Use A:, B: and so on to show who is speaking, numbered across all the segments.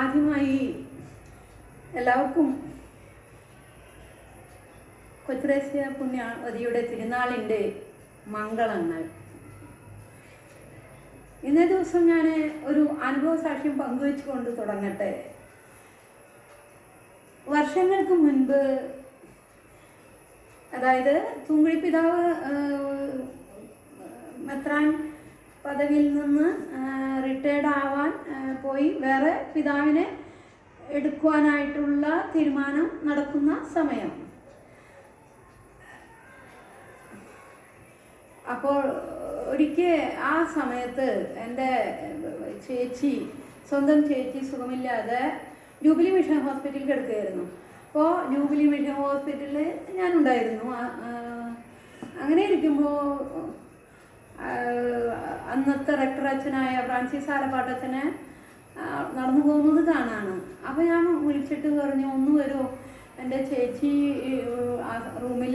A: ആദ്യമായി എല്ലാവർക്കും കൊച്ചുരേസ്യ പുണ്യവതിയുടെ തിരുനാളിന്റെ മംഗളങ്ങൾ. ഇന്നേ ദിവസം ഞാൻ ഒരു അനുഭവ സാക്ഷ്യം പങ്കുവെച്ചുകൊണ്ട് തുടങ്ങട്ടെ. വർഷങ്ങൾക്ക് മുൻപ് അതായത് തുങ്കുഴി പിതാവ് മെത്രാൻ പദവിയിൽ നിന്ന് റിട്ടയർഡ് ആവാൻ പോയി വേറെ പിതാവിനെ എടുക്കുവാനായിട്ടുള്ള തീരുമാനം നടക്കുന്ന സമയം. അപ്പോൾ ഒരിക്കൽ ആ സമയത്ത് എന്റെ ചേച്ചി സ്വന്തം ചേച്ചി സുഖമില്ലാതെ ജൂബിലി മിഷൻ ഹോസ്പിറ്റലിൽ കിടക്കുകയായിരുന്നു. അപ്പോൾ ജൂബിലി മിഷൻ ഹോസ്പിറ്റലിൽ ഞാനുണ്ടായിരുന്നു. അങ്ങനെ ഇരിക്കുമ്പോൾ അന്നത്തെ റെക്ടർ അച്ഛനായ ഫ്രാൻസിസ് ആലപ്പാട്ടച്ചനെ നടന്നു പോകുന്നത് കാണാണ്. അപ്പോൾ ഞാൻ വിളിച്ചിട്ട് പറഞ്ഞു ഒന്ന് വരുമോ എന്റെ ചേച്ചി റൂമിൽ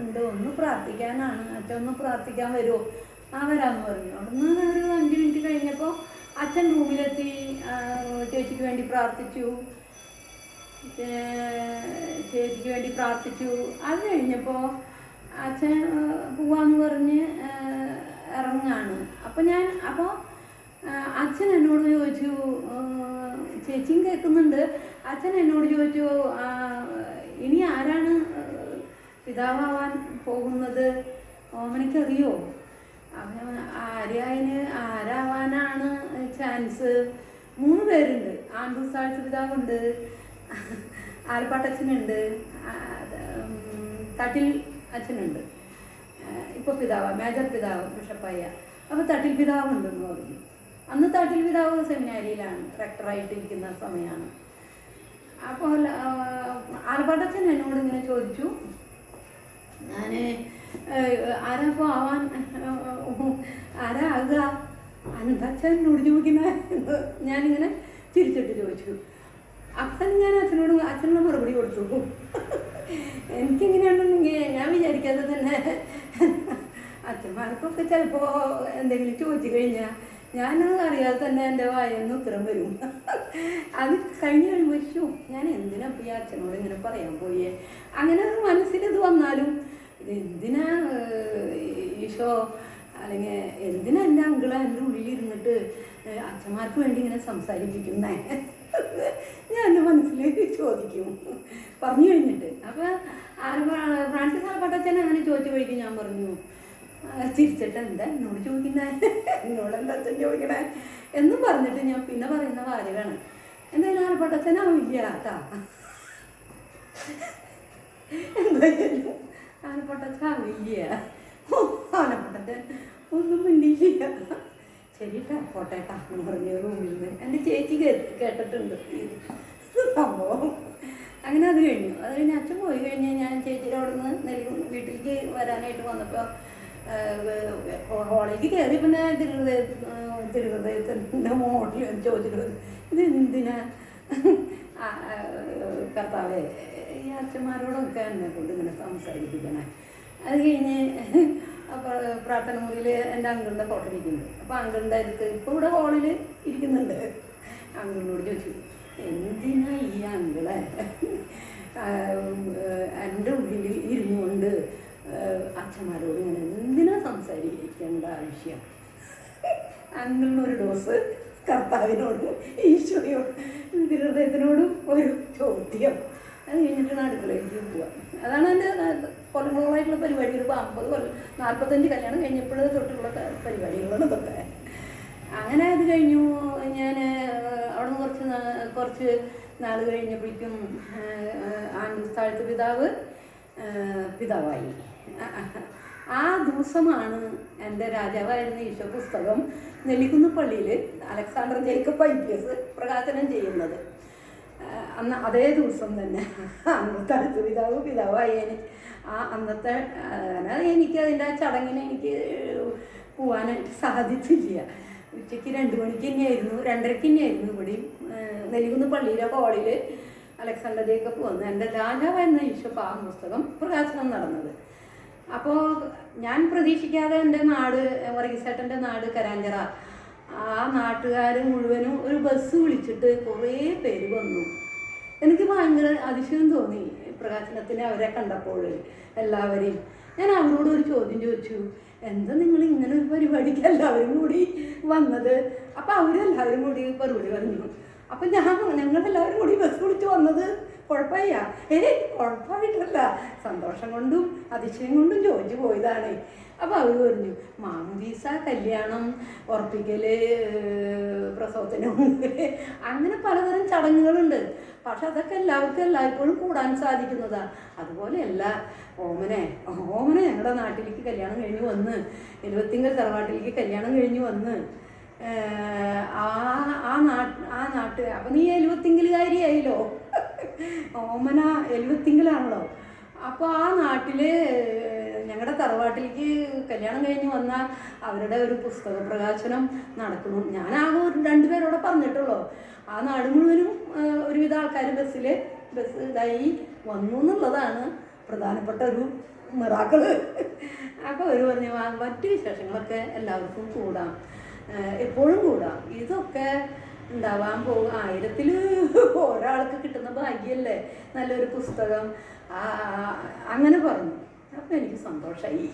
A: ഉണ്ട്. ഒന്ന് പ്രാർത്ഥിക്കാനാണ്. അച്ഛൻ ഒന്ന് പ്രാർത്ഥിക്കാൻ വരുമോ ആ വരാമെന്ന് പറഞ്ഞു. അവിടുന്ന് ഒരു അഞ്ച് മിനിറ്റ് കഴിഞ്ഞപ്പോൾ അച്ഛൻ റൂമിലെത്തി. ചേച്ചിക്ക് വേണ്ടി പ്രാർത്ഥിച്ചു. ചേച്ചിക്ക് വേണ്ടി പ്രാർത്ഥിച്ചു. അത് കഴിഞ്ഞപ്പോൾ അച്ഛൻ പോവാന്ന് പറഞ്ഞ് ഇറങ്ങാണ്. അപ്പോൾ ഞാൻ അപ്പോൾ അച്ഛൻ എന്നോട് ചോദിച്ചു ചേച്ചിയും കേൾക്കുന്നുണ്ട്. അച്ഛൻ എന്നോട് ചോദിച്ചു ഇനി ആരാണ് പിതാവാവാൻ പോകുന്നത്? ഓമനയ്ക്കറിയോ അവൻ ആര്യായന് ആരാവാനാണ് ചാൻസ്? മൂന്ന് പേരുണ്ട്. ആൺപുസ്താഴ്ച പിതാവുണ്ട്. ആൽപ്പാട്ടച്ഛനുണ്ട് തട്ടിൽ അച്ഛനുണ്ട്. ഇപ്പോൾ പിതാവ് മേജർ പിതാവ് ബിഷപ്പായ അപ്പോൾ തട്ടിൽ പിതാവ് ഉണ്ടെന്ന് പറഞ്ഞു. അന്ന് തട്ടിൽ പിതാവ് സെമിനാരിയിലാണ് റെക്ടറായിട്ടിരിക്കുന്ന സമയമാണ് അപ്പോൾ ആലപ്പാട്ടച്ഛൻ എന്നോട് ഇങ്ങനെ ചോദിച്ചു. ഞാൻ ആരാ ഇപ്പോൾ ആവാൻ ആരാകുക ആരാ ആകുക അനന്തച്ഛൻ ചോദിക്കുന്ന ഞാനിങ്ങനെ ചിരിച്ചിട്ട് ചോദിച്ചു. അപ്പം ഞാൻ അച്ഛനോട് അച്ഛനുള്ള മറുപടി കൊടുത്തു. എനിക്കിങ്ങനെയാണെന്നുണ്ടെങ്കിൽ ഞാൻ വിചാരിക്കാതെ തന്നെ അച്ഛന്മാർക്കൊക്കെ ചിലപ്പോൾ എന്തെങ്കിലും ചോദിച്ചു കഴിഞ്ഞാൽ ഞാനത് അറിയാതെ തന്നെ എന്റെ വായെന്ന് ഉത്തരം വരും. അത് കഴിഞ്ഞ് കഴിയുമ്പോൾ ശോ ഞാൻ എന്തിനാ പോയി അച്ഛനോട് ഇങ്ങനെ പറയാൻ പോയേ? അങ്ങനെ ഒരു മനസ്സിലിത് വന്നാലും ഇത് എന്തിനാ ഈശോ അല്ലെങ്കിൽ എന്തിനാ എന്റെ അങ്കിള എന്റെ ഉള്ളിൽ ഇരുന്നിട്ട് അച്ഛന്മാർക്ക് വേണ്ടി ഇങ്ങനെ സംസാരിപ്പിക്കുന്നേ? ഞാൻ മനസ്സിലേക്ക് ചോദിക്കും. പറഞ്ഞു കഴിഞ്ഞിട്ട്. അപ്പോൾ ഫ്രാൻസിസ് ആൽപ്പാട്ടച്ഛൻ അങ്ങനെ ചോദിച്ചു കഴിക്കും ഞാൻ പറഞ്ഞു ചിരിച്ചിട്ട് എന്താ എന്നോട് ചോദിക്കുന്ന? എന്നോട് എന്താ അച്ഛൻ ചോദിക്കണേ? എന്നും പറഞ്ഞിട്ട് ഞാൻ പിന്നെ പറയുന്ന വാചകമാണ്. എന്തായാലും ആൽപ്പാട്ടച്ഛനാവില്ല കേട്ടാ എന്തായാലും ആനപ്പൊട്ടച്ചാവില്ല ഓ ആനപ്പൊട്ടച്ചൻ ഒന്നും മിണ്ടിയില്ല. ശരിട്ടാ പോട്ടേട്ടാ എന്ന് പറഞ്ഞ റൂമിൽ നിന്ന്. എന്റെ ചേച്ചി കേട്ടിട്ടുണ്ട്. സംഭവം. അങ്ങനെ അത് കഴിഞ്ഞു. അത് കഴിഞ്ഞ് അച്ഛൻ പോയി കഴിഞ്ഞ് ഞാൻ ചേച്ചിയുടെ അവിടെ നിന്ന് നെല്ലി വീട്ടിലേക്ക് വരാനായിട്ട് വന്നപ്പോൾ ഹോളിലേക്ക് കയറി പിന്നെ തിരുഹൃദയ തിരുഹൃദയത്തിന്റെ മോട്ടിൽ ചോദിച്ചിട്ട് ഇത് എന്തിനാ? കർത്താവെ ഈ അച്ഛന്മാരോടൊക്കെ എന്നെ കൊണ്ട് ഇങ്ങനെ സംസാരിപ്പിക്കണേ. അത് കഴിഞ്ഞ് അപ്പോൾ പ്രാർത്ഥന മുറിയിൽ എന്റെ അങ്കിളിന്റെ ഫോട്ടോ ഇരിക്കുന്നുണ്ട്. അപ്പോൾ അങ്കിളിന്റെ അടുത്ത് ഇപ്പോൾ ഇവിടെ ഹോളിൽ ഇരിക്കുന്നുണ്ട്. അങ്കിളിനോട് ചോദിച്ചു. എന്തിനാ ഈ അങ്കിളെ? എന്റെ ഉള്ളിൽ ഇരുന്നു കൊണ്ട് അച്ഛന്മാരോട് ഇങ്ങനെ എന്തിനാ സംസാരിക്കേണ്ട ആവശ്യം? അങ്കിളിനൊരു ഡോസ് കർത്താവിനോടും ഈശോയോടും ഹൃദയത്തിനോടും ഒരു ചോദ്യം. അത് കഴിഞ്ഞിട്ട് അടുക്കളയിലേക്ക് പോവുക അതാണ് എന്റെ കൊല്ലങ്ങളായിട്ടുള്ള പരിപാടി ഒരു അമ്പത് കൊല്ലം നാൽപ്പത്തഞ്ച് കല്യാണം കഴിഞ്ഞപ്പോൾ തൊട്ടുള്ള പരിപാടികളാണ് ഇതൊക്കെ. അങ്ങനെ അത് കഴിഞ്ഞു. ഞാൻ അവിടെ നിന്ന് കുറച്ച് കുറച്ച് നാൾ കഴിഞ്ഞപ്പോഴേക്കും ആനന്ദത്താഴ്ത്ത പിതാവ് പിതാവായി. ആ ദിവസമാണ് എന്റെ രാജാവായിരുന്ന ഈശോ പുസ്തകം നെല്ലിക്കുന്ന് പള്ളിയിൽ Alexander Jacob I P S പ്രകാശനം ചെയ്യുന്നത്. അന്ന് അതേ ദിവസം തന്നെ അന്നത്തെ പിതാവ് പിതാവായേന് ആ അന്നത്തെ എനിക്ക് അതിന്റെ ആ ചടങ്ങിന് എനിക്ക് പോകാനായിട്ട് സാധിച്ചില്ല. ഉച്ചയ്ക്ക് രണ്ട് മണിക്ക് തന്നെയായിരുന്നു രണ്ടരയ്ക്ക് തന്നെയായിരുന്നു ഇവിടെയും. നെല്ലിക്കുന്ന് പള്ളിയിലെ ഹോളിൽ അലക്സാണ്ടർ പോകുന്നു എന്റെ എന്റെ രാജാവായിരുന്ന ഈശോ പാവം പുസ്തകം പ്രകാശനം നടന്നത്. അപ്പോൾ ഞാൻ പ്രതീക്ഷിക്കാതെ എന്റെ നാട് വർഗീസേട്ടന്റെ നാട് കരാഞ്ചറ ആ നാട്ടുകാർ മുഴുവനും ഒരു ബസ് വിളിച്ചിട്ട് കുറേ പേര് വന്നു. എനിക്ക് ഭയങ്കര അതിശയം തോന്നി പ്രകാശനത്തിന് അവരെ കണ്ടപ്പോൾ എല്ലാവരെയും. ഞാൻ അവരോട് ഒരു ചോദ്യം ചോദിച്ചു. എന്താ നിങ്ങൾ ഇങ്ങനെ ഒരു പരിപാടിക്ക് എല്ലാവരും കൂടി വന്നത്? അപ്പം അവരെല്ലാവരും കൂടി മറുപടി പറഞ്ഞു. അപ്പം ഞാൻ ഞങ്ങളെല്ലാവരും കൂടി ബസ് വിളിച്ച് വന്നത് കുഴപ്പമില്ല. ഏയ് കുഴപ്പമായിട്ടല്ല. സന്തോഷം കൊണ്ടും അതിശയം കൊണ്ടും ചോദിച്ചു പോയതാണ്. അപ്പോൾ അവർ പറഞ്ഞു മാമൂദീസ കല്യാണം ഉറപ്പിക്കൽ ഏഹ് പ്രസവത്തിന് അങ്ങനെ പലതരം ചടങ്ങുകളുണ്ട്. പക്ഷെ അതൊക്കെ എല്ലാവർക്കും എല്ലായ്പ്പോഴും കൂടാൻ സാധിക്കുന്നതാ അതുപോലെയല്ല ഓമനെ ഓമനെ ഞങ്ങളുടെ നാട്ടിലേക്ക് കല്യാണം കഴിഞ്ഞ് വന്ന് എഴുപത്തിങ്കൽ തറവാട്ടിലേക്ക് കല്യാണം കഴിഞ്ഞ് വന്ന് ആ ആ നാട്ട് ആ നാട്ട് അപ്പം നീ എഴുപത്തിങ്കലുകാരിയായില്ലോ ഓമന എഴുപത്തിങ്കലാണല്ലോ അപ്പോൾ ആ നാട്ടിൽ ഞങ്ങളുടെ തറവാട്ടിലേക്ക് കല്യാണം കഴിഞ്ഞ് വന്ന അവരുടെ ഒരു പുസ്തക പ്രകാശനം നടക്കുന്നു. ഞാൻ ആ രണ്ടുപേരോടെ പറഞ്ഞിട്ടുള്ളൂ. ആ നാട് മുഴുവനും ഒരുവിധ ആൾക്കാർ ബസ്സിൽ ബസ് ഇതായി വന്നു എന്നുള്ളതാണ് പ്രധാനപ്പെട്ട ഒരു മിറാക്കൾ അപ്പോൾ അവർ പറഞ്ഞു "ആ, മറ്റു വിശേഷങ്ങളൊക്കെ എല്ലാവർക്കും കൂടാം. എപ്പോഴും കൂടാം. ഇതൊക്കെ ഉണ്ടാവാൻ പോകും ആയിരത്തിൽ ഒരാൾക്ക് കിട്ടുന്ന ഭാഗ്യമല്ലേ നല്ലൊരു പുസ്തകം. അങ്ങനെ പറഞ്ഞു. അപ്പം എനിക്ക് സന്തോഷമായി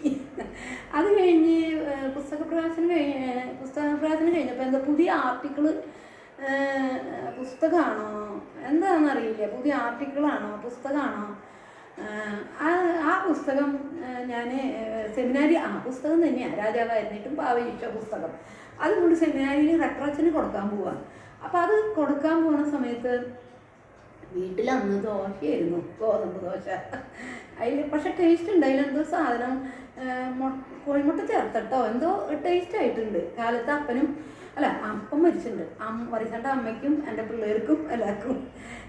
A: അത് കഴിഞ്ഞ് പുസ്തക പ്രകാശനം കഴിഞ്ഞ് പുസ്തക പ്രകാശനം കഴിഞ്ഞപ്പോൾ എന്താ പുതിയ ആർട്ടിക്കിൾ പുസ്തകമാണോ എന്താണെന്നറിയില്ല. പുതിയ ആർട്ടിക്കിളാണോ? പുസ്തകമാണോ ആ പുസ്തകം ഞാൻ സെമിനാരി ആ പുസ്തകം തന്നെയാണ് രാജാവായിരുന്നിട്ടും പാവയിച്ച പുസ്തകം. അതുകൊണ്ട് സെമിനാരിയിൽ റെട്രച്ചന് കൊടുക്കാൻ പോവാണ് അപ്പം അത് കൊടുക്കാൻ പോകുന്ന സമയത്ത് വീട്ടിൽ അന്ന് ദോശയായിരുന്നു ഗോതമ്പ് ദോശ. അതിൽ പക്ഷെ ടേസ്റ്റ് ഉണ്ട് അതിലെന്തോ സാധനം കോഴിമുട്ട ചേർത്തിട്ടോ. എന്തോ ടേസ്റ്റ് ആയിട്ടുണ്ട്. കാലത്ത് അപ്പനും അല്ല അപ്പം മരിച്ചിട്ടുണ്ട്. വറിച്ചേണ്ട അമ്മയ്ക്കും എന്റെ പിള്ളേർക്കും എല്ലാവർക്കും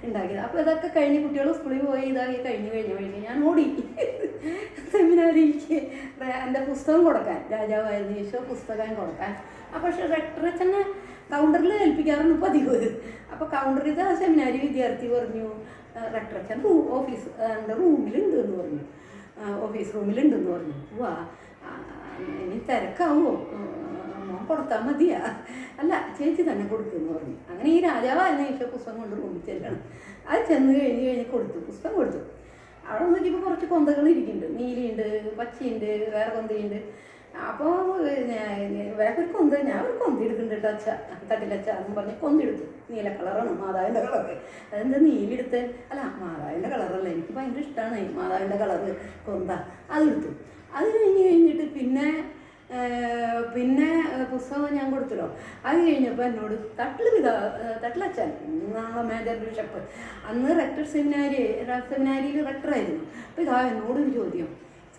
A: ഉണ്ടാക്കിയത്. അപ്പോൾ ഇതൊക്കെ കഴിഞ്ഞ് കുട്ടികൾ സ്കൂളിൽ പോയി ഇതാക്കി കഴിഞ്ഞ് കഴിഞ്ഞ വഴിക്ക് ഞാൻ ഓടി. സെമിനാരിക്ക് എന്റെ പുസ്തകം കൊടുക്കാൻ രാജാവായിരുന്നു ഈശോ പുസ്തകം കൊടുക്കാൻ. അപ്പോൾ പക്ഷേ റെക്ടറച്ചനെ കൗണ്ടറിൽ ഏൽപ്പിക്കാറാണ് പതിവ്. അപ്പോൾ കൗണ്ടറിൽ സെമിനാരി വിദ്യാർത്ഥി പറഞ്ഞു റെക്ടറച്ചൻ റൂ ഓഫീസ് എന്റെ റൂമിലുണ്ട് എന്ന് പറഞ്ഞു. ഓഫീസ് റൂമിലുണ്ടെന്ന് പറഞ്ഞു. വാ ഇനി തിരക്കാവോ? കൊടുത്താൽ മതിയാ. അല്ല ചേച്ചി തന്നെ കൊടുക്കുമെന്ന് പറഞ്ഞു. അങ്ങനെ ഈ രാജാവ് രാജാവായിരുന്ന ഈശോ പുസ്തകം കൊണ്ട് റൂമിൽ അത് ചെന്ന് കഴിഞ്ഞ് കഴിഞ്ഞ് കൊടുത്തു പുസ്തകം കൊടുത്തു. അവിടെ നോക്കിയപ്പോൾ കുറച്ച് കൊന്തകൾ ഇരിക്കുന്നുണ്ട്. നീലിയുണ്ട് പച്ചയുണ്ട് വേറെ കൊന്തയുണ്ട്. അപ്പോൾ വേറെ ഒരു കൊന്ത ഞാൻ ഒരു കൊന്ത എടുക്കുന്നുണ്ട് അച്ഛ തട്ടിലച്ച എന്ന് പറഞ്ഞ് കൊന്തെടുത്തു നീല കളറാണ് മാതാവിന്റെ കളറ്. അതെന്താ നീലെടുത്ത് അല്ല മാതാവിന്റെ കളറല്ല. എനിക്ക് ഭയങ്കര ഇഷ്ടമാണ് മാതാവിന്റെ കളറ് കൊന്ത. അതെടുത്തു അത് കഴിഞ്ഞ് കഴിഞ്ഞിട്ട് പിന്നെ പിന്നെ പുസ്തകം ഞാൻ കൊടുത്തല്ലോ അത് കഴിഞ്ഞപ്പോൾ എന്നോട് തട്ടിൽ പിതാ തട്ടിലച്ചൻ മേജർ ബിഷപ്പ്. അന്ന് റെക്ടർ സെമിനാരി സെമിനാരിയിൽ റെക്ടറായിരുന്നു അപ്പോൾ ഇതാ എന്നോടൊരു ചോദ്യം.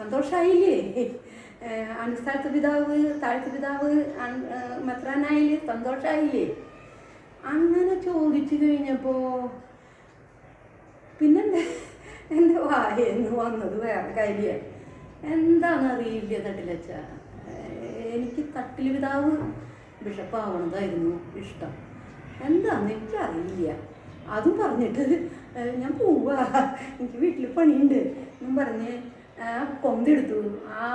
A: സന്തോഷമായില്ലേ അനുസ്ഥാനത്ത് പിതാവ് താഴ്ത്ത പിതാവ് മെത്രാനായില്ലേ? സന്തോഷമായില്ലേ അങ്ങനെ ചോദിച്ചു കഴിഞ്ഞപ്പോൾ പിന്നെന്താ? എന്റെ വായെന്ന് വന്നത് വേറെ കാര്യം? എന്താണെന്നറിയില്ല തട്ടിലച്ച എനിക്ക് തട്ടിൽ പിതാവ് ബിഷപ്പാവണതായിരുന്നു ഇഷ്ടം. എന്താണെന്ന് എനിക്കറിയില്ല. അതും പറഞ്ഞിട്ട് ഞാൻ പോവാ. എനിക്ക് വീട്ടിൽ പണിയുണ്ട്. എന്നും പറഞ്ഞ് കൊന്തെടുത്തു ആ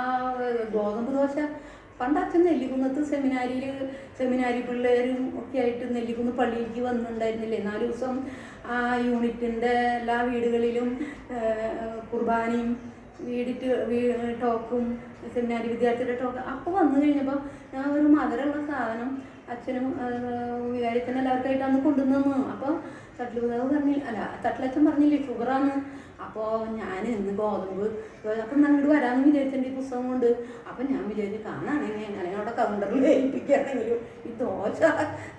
A: ഗോതമ്പ് ദോശ. പണ്ട് അച്ഛൻ നെല്ലിക്കുന്നത്ത് സെമിനാരിയിൽ സെമിനാരി പിള്ളേരും ഒക്കെ ആയിട്ട് നെല്ലിക്കുന്ന് പള്ളിയിലേക്ക് വന്നിട്ടുണ്ടായിരുന്നില്ലേ? നാല് ദിവസം ആ യൂണിറ്റിന്റെ എല്ലാ വീടുകളിലും കുർബാനയും വീടിട്ട് ടോക്കും സെമിനാരി വിദ്യാർത്ഥിയുടെ ടോക്കും അപ്പോൾ വന്നു കഴിഞ്ഞപ്പോൾ ഞാൻ ഒരു മധുരമുള്ള സാധനം അച്ഛനും വിചാരിക്കുന്ന എല്ലാവർക്കായിട്ട് അന്ന് കൊണ്ടുവന്നു അപ്പോൾ തട്ടിലുപിതാവ് പറഞ്ഞില്ല അല്ല തട്ടിലച്ഛൻ പറഞ്ഞില്ലേ ഷുഗറാണ് അപ്പോൾ ഞാൻ ഇന്ന് ഗോതമ്പ് അപ്പം ഇവിടെ വരാമെന്ന് വിചാരിച്ചിട്ടുണ്ട് ഈ പുസ്തകം കൊണ്ട്. അപ്പം ഞാൻ വിചാരിച്ചു കാണാണെങ്കിൽ അല്ലെങ്കിൽ അവിടെ കൗണ്ടറിൽ ഏൽപ്പിക്കുകയാണെങ്കിലും ഈ ദോശ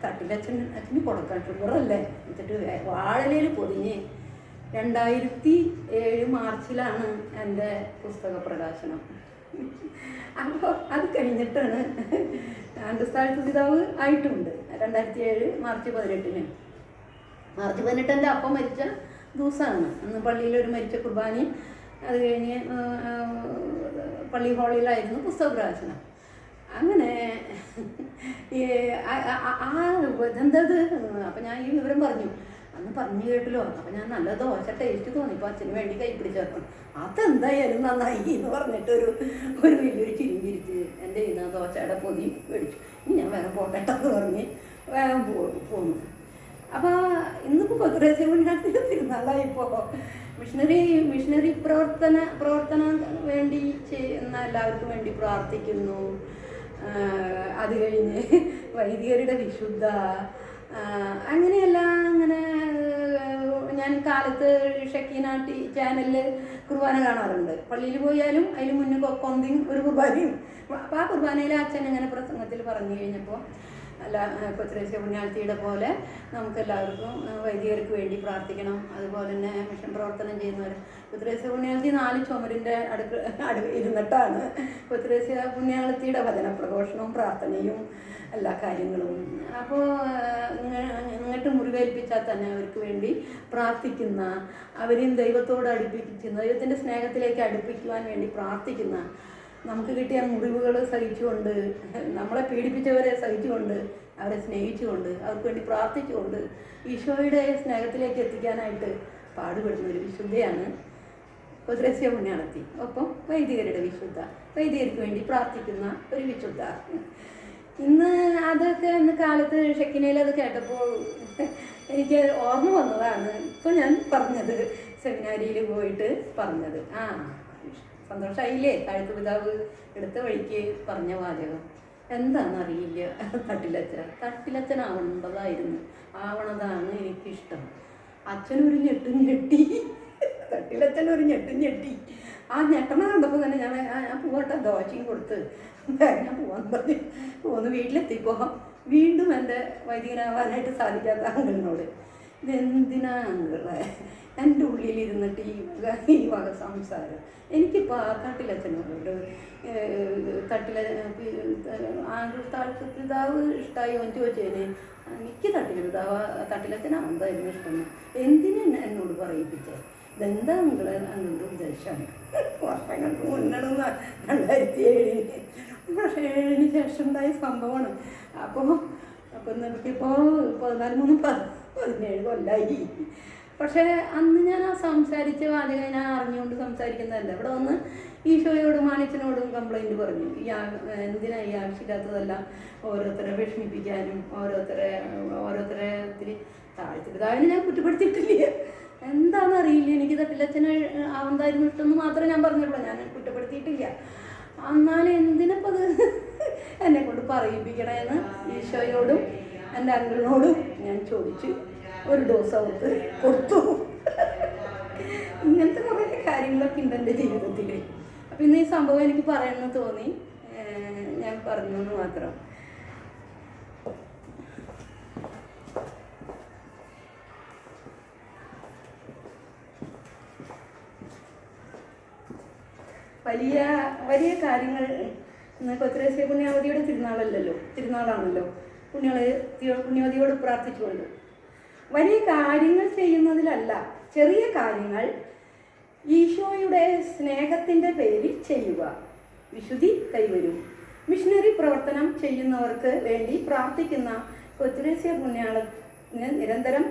A: തട്ടിലച്ഛൻ അച്ഛന് കൊടുക്കാൻ ഷുഗറല്ലേ? എന്നിട്ട് വാഴലയിൽ പൊതിഞ്ഞ് രണ്ടായിരത്തി ഏഴ് മാർച്ചിലാണ് എന്റെ പുസ്തക പ്രകാശനം അപ്പോൾ അത് കഴിഞ്ഞിട്ടാണ് അന്തസ്ഥാനത്ത് പിതാവ് ആയിട്ടുണ്ട് രണ്ടായിരത്തി ഏഴ് മാർച്ച് പതിനെട്ടിന് മാർച്ച് പതിനെട്ട് എന്റെ അപ്പം മരിച്ച ദിവസമാണ് അന്ന് പള്ളിയിൽ ഒരു മരിച്ച കുർബാനി അത് കഴിഞ്ഞ് പള്ളി ഹാളിലായിരുന്നു പുസ്തക പ്രകാശനം അങ്ങനെ ആ- ഇതെന്തത് അപ്പം ഞാൻ ഈ വിവരം പറഞ്ഞു അന്ന് പറഞ്ഞു കേട്ടല്ലോ. അപ്പം ഞാൻ നല്ല ദോശ ടേസ്റ്റ് തോന്നി. ഇപ്പോൾ അച്ഛന് വേണ്ടി കൈ പിടിച്ചു അതെന്തായാലും നന്നായി എന്ന് പറഞ്ഞിട്ട് ഒരു ഒരു വലിയൊരു ചിരിഞ്ഞിരിച്ച് എന്റെ ഇന്ന് ദോശയുടെ പൊതി മേടിച്ചു. ഇനി ഞാൻ വേറെ പോട്ടെട്ടെന്ന് പറഞ്ഞ് വേഗം പോന്നു. അപ്പോൾ ഇന്നിപ്പോൾ കൊത്രേസ്യ പുണ്യാളത്തിൽ തിരുനാളായിപ്പോൾ മിഷണറി മിഷണറി പ്രവർത്തന പ്രവർത്തന വേണ്ടി ചെയ്യുന്ന എല്ലാവർക്കും വേണ്ടി പ്രാർത്ഥിക്കുന്നു. അത് കഴിഞ്ഞ് വൈദികരുടെ വിശുദ്ധ അങ്ങനെയെല്ലാം അങ്ങനെ ഞാൻ കാലത്ത് ഷക്കീന ടി ചാനലിൽ കുർബാന കാണാറുണ്ട്. പള്ളിയിൽ പോയാലും അതിന് മുന്നേ കൊ- ഒരു കുർബാനയും. അപ്പോൾ ആ കുർബാനയിൽ അച്ഛൻ അങ്ങനെ പ്രസംഗത്തിൽ പറഞ്ഞു കഴിഞ്ഞപ്പോൾ അല്ല കൊച്ചുരേശ്യ പുണ്യാഴ്ചയുടെ പോലെ നമുക്ക് എല്ലാവർക്കും വൈദികർക്ക് വേണ്ടി പ്രാർത്ഥിക്കണം. അതുപോലെ തന്നെ മിഷൻ പ്രവർത്തനം ചെയ്യുന്നവർ കൊച്ചുരേശ്യ പുണ്യാഴ്ച നാല് ചുമരിന്റെ അടുക്ക് അടു ഇരുന്നിട്ടാണ് കൊച്ചുരേശ്യ പുണ്യാളത്തിയുടെ വചന പ്രഘോഷണവും പ്രാർത്ഥനയും എല്ലാ കാര്യങ്ങളും. അപ്പോൾ ഇങ്ങോട്ട് മുറിവേൽപ്പിച്ചാൽ തന്നെ അവർക്ക് വേണ്ടി പ്രാർത്ഥിക്കുന്ന അവരെയും ദൈവത്തോട് അടുപ്പിക്കുന്ന ദൈവത്തിന്റെ സ്നേഹത്തിലേക്ക് അടുപ്പിക്കുവാൻ വേണ്ടി പ്രാർത്ഥിക്കുന്ന നമുക്ക് കിട്ടിയ മുറിവുകൾ സഹിച്ചുകൊണ്ട് നമ്മളെ പീഡിപ്പിച്ചവരെ സഹിച്ചുകൊണ്ട് അവരെ സ്നേഹിച്ചുകൊണ്ട് അവർക്ക് വേണ്ടി പ്രാർത്ഥിച്ചുകൊണ്ട് ഈശോയുടെ സ്നേഹത്തിലേക്ക് എത്തിക്കാനായിട്ട് പാടുപെടുന്ന ഒരു വിശുദ്ധയാണ് ഉദ്രസ്യ പുണ്യാളത്തി ഒപ്പം വൈദികരുടെ വിശുദ്ധ വൈദികർക്ക് വേണ്ടി പ്രാർത്ഥിക്കുന്ന ഒരു വിശുദ്ധ. ഇന്ന് അതൊക്കെ ഇന്ന് കാലത്ത് ഷെക്കിനയിൽ അത് കേട്ടപ്പോൾ എനിക്ക് ഓർമ്മ വന്നതാണ്. ഇപ്പോൾ ഞാൻ പറഞ്ഞത് സെമിനാരിയിൽ പോയിട്ട് പറഞ്ഞത്. ആ. സന്തോഷമായില്ലേ താഴ്ത്തു പിതാവ് എടുത്ത വഴിക്ക് പറഞ്ഞ വാചകം. എന്താണെന്നറിയില്ല. തട്ടിലച്ചൻ. തട്ടിലച്ചനാവേണ്ടതായിരുന്നു ആവണതാണ് എനിക്കിഷ്ടം. അച്ഛനൊരു ഞെട്ടും ഞെട്ടി. തട്ടിലച്ഛൻ ഒരു ഞെട്ടും ഞെട്ടി. ആ ഞെട്ടണ കണ്ടപ്പോൾ തന്നെ ഞാൻ ഞാൻ പോകട്ടെ ദോശയും കൊടുത്ത് ഞാൻ പോകാൻ പറഞ്ഞു പോന്ന് വീട്ടിലെത്തിപ്പോ വീണ്ടും എന്റെ വൈദികനാവാനായിട്ട് സാധിക്കാത്ത അങ്കിളിനോട് ഇതെന്തിനാ അങ്കിളെ എന്റെ ഉള്ളിലിരുന്നിട്ട് ഈ ഈ വക സംസാരം. എനിക്കിപ്പോൾ ആ തട്ടിലച്ഛനോട് തട്ടില താഴ്ത്തു പിതാവ് ഇഷ്ടമായി എന്ന് ചോദിച്ചേനെ എനിക്ക് തട്ടില പിതാവ് തട്ടിലച്ഛനാണ് എന്തായിരുന്നു ഇഷ്ടം എന്തിനാ എന്നോട് പറയിപ്പിച്ചേ? ഇതെന്താ നിങ്ങളെ അങ്ങോട്ട് ഉദ്ദേശമാണ് വർഷങ്ങൾക്ക് മുന്നണ രണ്ടായിരത്തി ഏഴിന്. പക്ഷേ ഏഴിന് ശേഷം ഉണ്ടായ സംഭവമാണ്. അപ്പോൾ അപ്പം നമുക്കിപ്പോൾ പതിനാല് മൂന്ന് പതിനേഴ് കൊല്ലായി. പക്ഷേ അന്ന് ഞാൻ ആ സംസാരിച്ച വാചകം ഞാൻ അറിഞ്ഞുകൊണ്ട് സംസാരിക്കുന്നതല്ല. ഇവിടെ വന്ന് ഈശോയോടും മാണിച്ചനോടും കംപ്ലൈന്റ് പറഞ്ഞു. എന്തിനാ ഈ ആവശ്യമില്ലാത്തതെല്ലാം ഓരോരുത്തരെ വിഷമിപ്പിക്കാനും ഓരോരുത്തരെ ഓരോരുത്തരെ ഇത്തിരി താഴ്ത്തിപ്പിതാവിനെ ഞാൻ കുറ്റപ്പെടുത്തിയിട്ടില്ല. എന്താണെന്ന് അറിയില്ല എനിക്ക് തട്ടിലച്ഛന് ആവന്തായിരുന്നു ഇഷ്ടമെന്ന് മാത്രമേ ഞാൻ പറഞ്ഞിട്ടുള്ളൂ ഞാൻ കുറ്റപ്പെടുത്തിയിട്ടില്ല. എന്നാലും എന്തിനപ്പോൾ അത് എന്നെ കൊണ്ട് പറയിപ്പിക്കണേന്ന് ഈശോയോടും എന്റെ അങ്കിളിനോടും ഞാൻ ചോദിച്ചു. ഒരു ഡോസ് അവർക്ക് കൊടുത്തു. ഇങ്ങനത്തെ കുറേ കാര്യങ്ങളൊക്കെ ഉണ്ട് എന്റെ ജീവിതത്തിൽ. അപ്പം ഇന്ന് ഈ സംഭവം എനിക്ക് പറയണമെന്ന് തോന്നി. ഞാൻ പറഞ്ഞു എന്ന് മാത്രം. വലിയ വലിയ കാര്യങ്ങൾ. ഇന്ന് കൊത്രേശ്വര പുണ്യാവതിയുടെ തിരുനാളല്ലല്ലോ. തിരുനാളാണല്ലോ. പുണ്യാളെ പുണ്യവതിയോട് പ്രാർത്ഥിച്ചുകൊണ്ട് വലിയ കാര്യങ്ങൾ ചെയ്യുന്നതിലല്ല ചെറിയ കാര്യങ്ങൾ ഈശോയുടെ സ്നേഹത്തിന്റെ പേരിൽ ചെയ്യുക. വിശുദ്ധി കൈവരും. മിഷണറി പ്രവർത്തനം ചെയ്യുന്നവർക്ക് വേണ്ടി പ്രാർത്ഥിക്കുന്ന കൊച്ചുരേശ്യ പുണ്യാളത്തിന് നിരന്തരം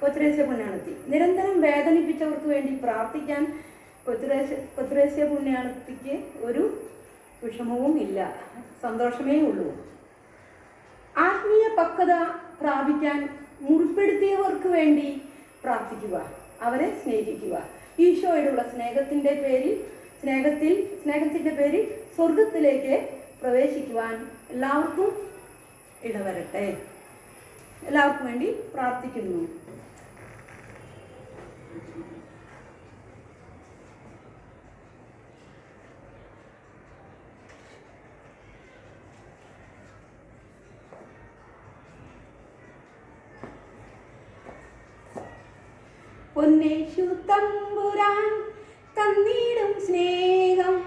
A: കൊച്ചുരേശ്യ പുണ്യാളത്തി. നിരന്തരം വേദനിപ്പിച്ചവർക്ക് വേണ്ടി പ്രാർത്ഥിക്കാൻ കൊച്ചുരേശ കൊച്ചുരേശ്യ പുണ്യാളത്തിക്ക് ഒരു വിഷമവും ഇല്ല. സന്തോഷമേ ഉള്ളൂ. ആത്മീയ പക്വത പ്രാപിക്കാൻ മുറിപ്പെടുത്തിയവർക്ക് വേണ്ടി പ്രാർത്ഥിക്കുക അവരെ സ്നേഹിക്കുക. ഈശോയോടുള്ള സ്നേഹത്തിന്റെ പേരിൽ സ്നേഹത്തിൽ സ്നേഹത്തിന്റെ പേരിൽ സ്വർഗത്തിലേക്ക് പ്രവേശിക്കുവാൻ എല്ലാവർക്കും ഇടവരട്ടെ. എല്ലാവർക്കും വേണ്ടി പ്രാർത്ഥിക്കുന്നു. പൊന്നേശു തമ്പുരാൻ തന്നിടും സ്നേഹം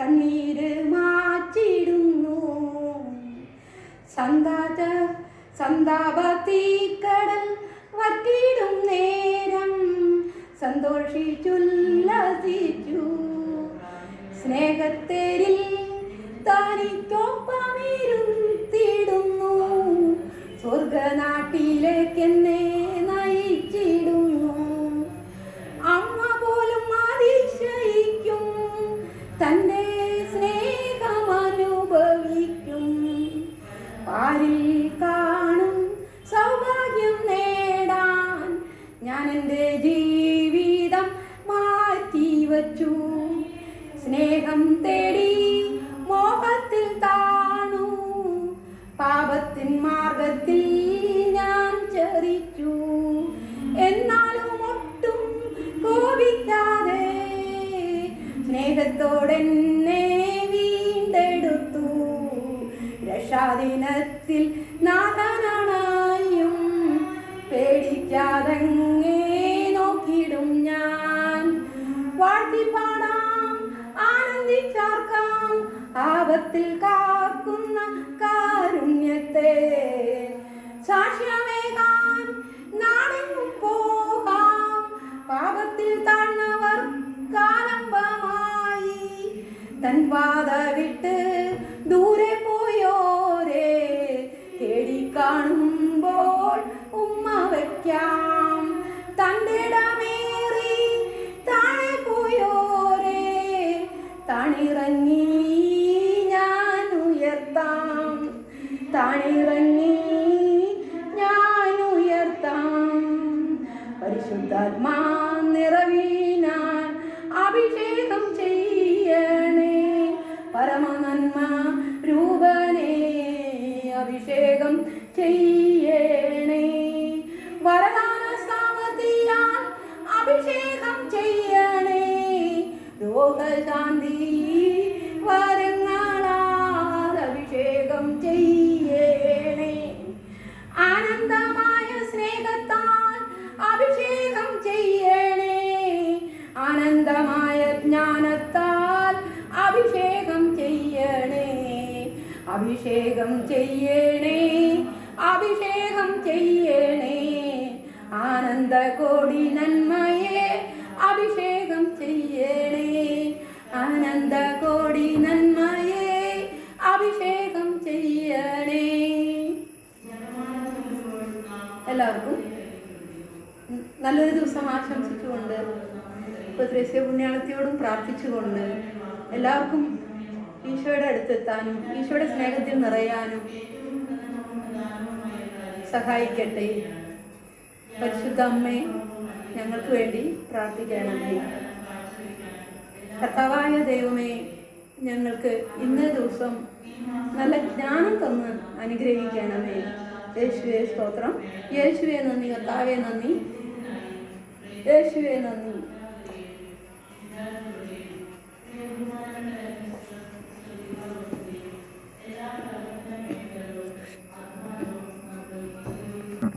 A: കണ്ണീര് മാറ്റിടുന്നു സന്താപ തീക്കടൽ വറ്റിടും നേരം സന്തോഷിച്ചുല്ലസിച്ചു സ്നേഹത്തേരിൽ തനിക്കൊപ്പമിരുത്തിടുന്നു நாசியமேகான் நாடெங்கும் போகாம். பாவத்தில் தாழ்ந்தவர் காலம்பமாயி தன் பாத விட்டு നിറവിനാൽ അഭിഷേകം ചെയ്യണേ അഭിഷേകം ചെയ്യണേ അഭിഷേകം ചെയ്യണേ. ആനന്ദ കോടി നന്മയെ അഭിഷേകം ചെയ്യണേ. ആനന്ദ കോടി നന്മയെ അഭിഷേകം ചെയ്യണേ. എല്ലാവർക്കും നല്ലൊരു ദിവസം ആശംസിച്ചുകൊണ്ട് ഉപദ്രേശ്യ പുണ്യാളത്തിയോടും പ്രാർത്ഥിച്ചുകൊണ്ട് എല്ലാവർക്കും ഈശോയുടെ അടുത്തെത്താനും ഈശോയുടെ സ്നേഹത്തിൽ നിറയാനും സഹായിക്കട്ടെ. പരിശുദ്ധ അമ്മേ ഞങ്ങൾക്ക് വേണ്ടി പ്രാർത്ഥിക്കണമേ. കർത്താവായ ദൈവമേ ഞങ്ങൾക്ക് ഇന്നേ ദിവസം നല്ല ജ്ഞാനം തന്ന് അനുഗ്രഹിക്കണമേ. യേശുവേ സ്തോത്രം. യേശുവെ നന്ദി. കർത്താവെ നന്ദി. യേശുവേ നന്ദി.